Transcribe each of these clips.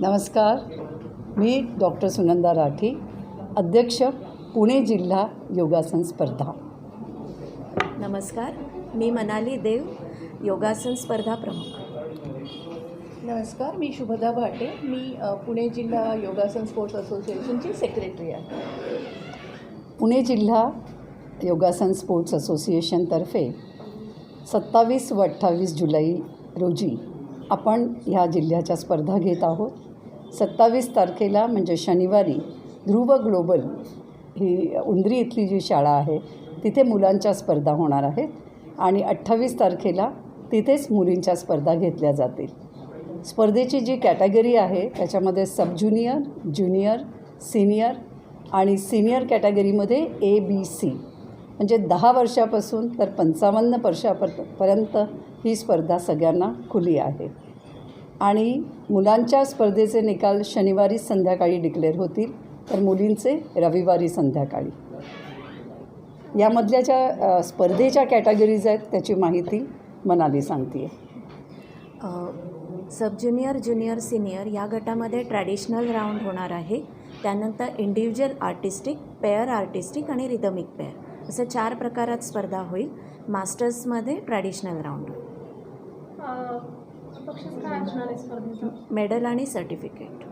नमस्कार. मी डॉक्टर सुनंदा राठी अध्यक्ष पुणे जिल्हा योगासन स्पर्धा. नमस्कार. मी मनाली देव योगासन स्पर्धा प्रमुख. नमस्कार. मी शुभदा भाटे. मी पुणे जिल्हा योगासन स्पोर्ट्स असोसिएशनची सेक्रेटरी आहे. पुणे जिल्हा योगासन स्पोर्ट्स असोसिएशनतर्फे सत्तावीस व अठ्ठावीस जुलै रोजी आपण ह्या जिल्ह्याच्या स्पर्धा घेत आहोत. सत्तावीस तारखेला म्हणजे शनिवारी ध्रुव ग्लोबल ही उंद्री इथली जी शाळा आहे तिथे मुलांच्या स्पर्धा होणार आहेत आणि अठ्ठावीस तारखेला तिथेच मुलींच्या स्पर्धा घेतल्या जातील. स्पर्धेची जी कॅटेगरी आहे त्याच्यामध्ये सब ज्युनियर ज्युनियर सिनियर आणि सिनियर कॅटेगरीमध्ये ए बी सी म्हणजे दहा वर्षापासून तर पंचावन्न वर्षापर्यंत ही स्पर्धा सगळ्यांना खुली आहे. आणि मुलांच्या स्पर्धेचे निकाल शनिवारी संध्याकाळी डिक्लेअर होतील. तर मुलींचे रविवारी संध्याकाळी. यामधल्या ज्या स्पर्धेच्या कॅटेगरीज आहेत त्याची माहिती मनाली सांगते अ, सब ज्युनियर ज्युनियर सिनियर या गटामध्ये ट्रॅडिशनल राऊंड होणार आहे. त्यानंतर इंडिव्हिज्युअल आर्टिस्टिक पेअर आर्टिस्टिक आणि रिदमिक पेअर असं चार प्रकारात स्पर्धा होईल. मास्टर्समध्ये ट्रॅडिशनल राऊंड बक्षीस काय असणार आहे स्पर्धेचं? मेडल आणि सर्टिफिकेट.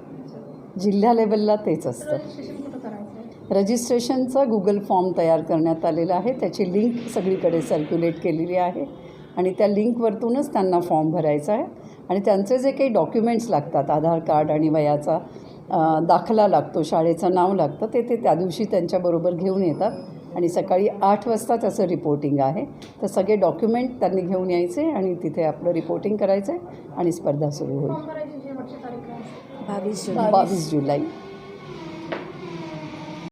जिल्ह्या लेवलला तेच असतं. रजिस्ट्रेशन कुठं करायचं आहे? रजिस्ट्रेशनचा गुगल फॉर्म तयार करण्यात आलेला आहे. त्याची लिंक सगळीकडे सर्क्युलेट केलेली आहे. आणि त्या लिंकवरतूनच त्यांना फॉर्म भरायचा आहे. आणि त्यांचे जे काही डॉक्युमेंट्स लागतात आधार कार्ड आणि वयाचा अ, दाखला लागतो शाळेचं नाव लागतं ते ते त्या दिवशी त्यांच्याबरोबर घेऊन येतात. आणि सकाळी आठ वाजता त्याचं रिपोर्टिंग आहे. तर सगळे डॉक्युमेंट त्यांनी घेऊन यायचे आणि तिथे आपलं रिपोर्टिंग करायचं आहे आणि स्पर्धा सुरू होईल. बावीस जुलै. बावीस जुलै.